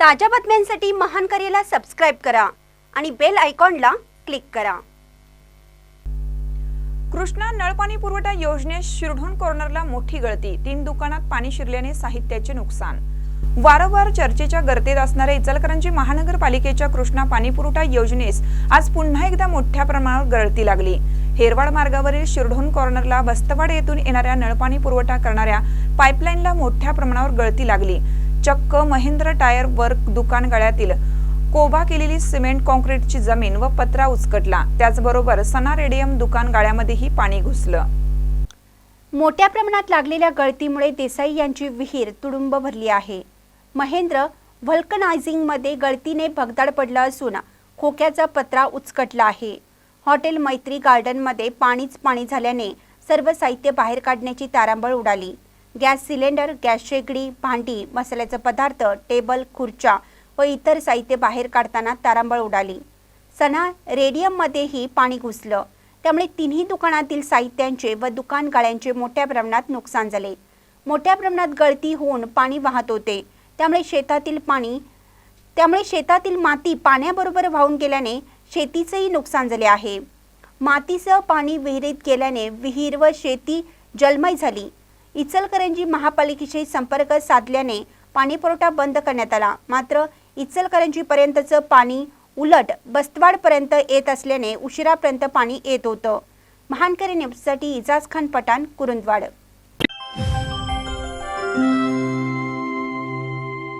ताज्या बातम्यांसाठी महान करेला सबस्क्राईब करा आणि बेल आयकॉनला क्लिक करा. कृष्णा नळपाणी पुरवठा योजनेत शिरढोण कॉर्नरला मोठी गळती. तीन दुकानात पाणी शिरल्याने साहित्याचे नुकसान. वारंवार चर्चेच्या गर्तेत असणाऱ्या इचलकरंजी महानगरपालिकेच्या कृष्णा पाणी पुरवठा योजनेस आज पुन्हा एकदा मोठ्या प्रमाणावर गळती लागली. हेरवाड मार्गावरील शिरढोण कॉर्नरला बस्तवाड येथून येणाऱ्या नळपाणी पुरवठा करणाऱ्या पाईपलाईनला मोठ्या प्रमाणावर गळती लागली. चक्क महेंद्र टायर वर्क दुकान गळ्यातील कोबा केलेली सिमेंट कॉन्क्रीटची जमीन व पत्रा उचकटला. त्याचबरोबर सना रेडियम दुकान गाळ्यामध्येही पाणी घुसलं. मोठ्या प्रमाणात लागलेल्या गळतीमुळे देसाई यांची विहीर तुडुंब भरली आहे. महेंद्र व्हल्कनायझिंगमध्ये गळतीने भगदाड पडला असून खोक्याचा पत्रा उचकटला आहे. हॉटेल मैत्री गार्डनमध्ये पाणीच पाणी झाल्याने सर्व साहित्य बाहेर काढण्याची तारांबळ उडाली. गॅस सिलेंडर गॅस शेगडी भांडी मसाल्याचे पदार्थ टेबल खुर्च्या व इतर साहित्य बाहेर काढताना तारांबळ उडाली. सणा रेडियममध्येही पाणी घुसलं. त्यामुळे तिन्ही दुकानातील साहित्यांचे व दुकान गाळ्यांचे मोठ्या प्रमाणात नुकसान झाले. मोठ्या प्रमाणात गळती होऊन पाणी वाहत होते. त्यामुळे शेतातील पाणी त्यामुळे शेतातील माती पाण्याबरोबर वाहून गेल्याने शेतीचेही नुकसान झाले आहे. मातीसह पाणी विहिरीत गेल्याने विहीर व शेती जलमय झाली. इचलकरंजी महापालिकेशी संपर्क साधल्याने पाणीपुरवठा बंद करण्यात आला. मात्र इचलकरंजीपर्यंतचं पाणी उलट बस्तवाडपर्यंत येत असल्याने उशिरापर्यंत पाणी येत होतं. महानकरी न्यूजसाठी इजाज खान पठाण कुरुंदवाड.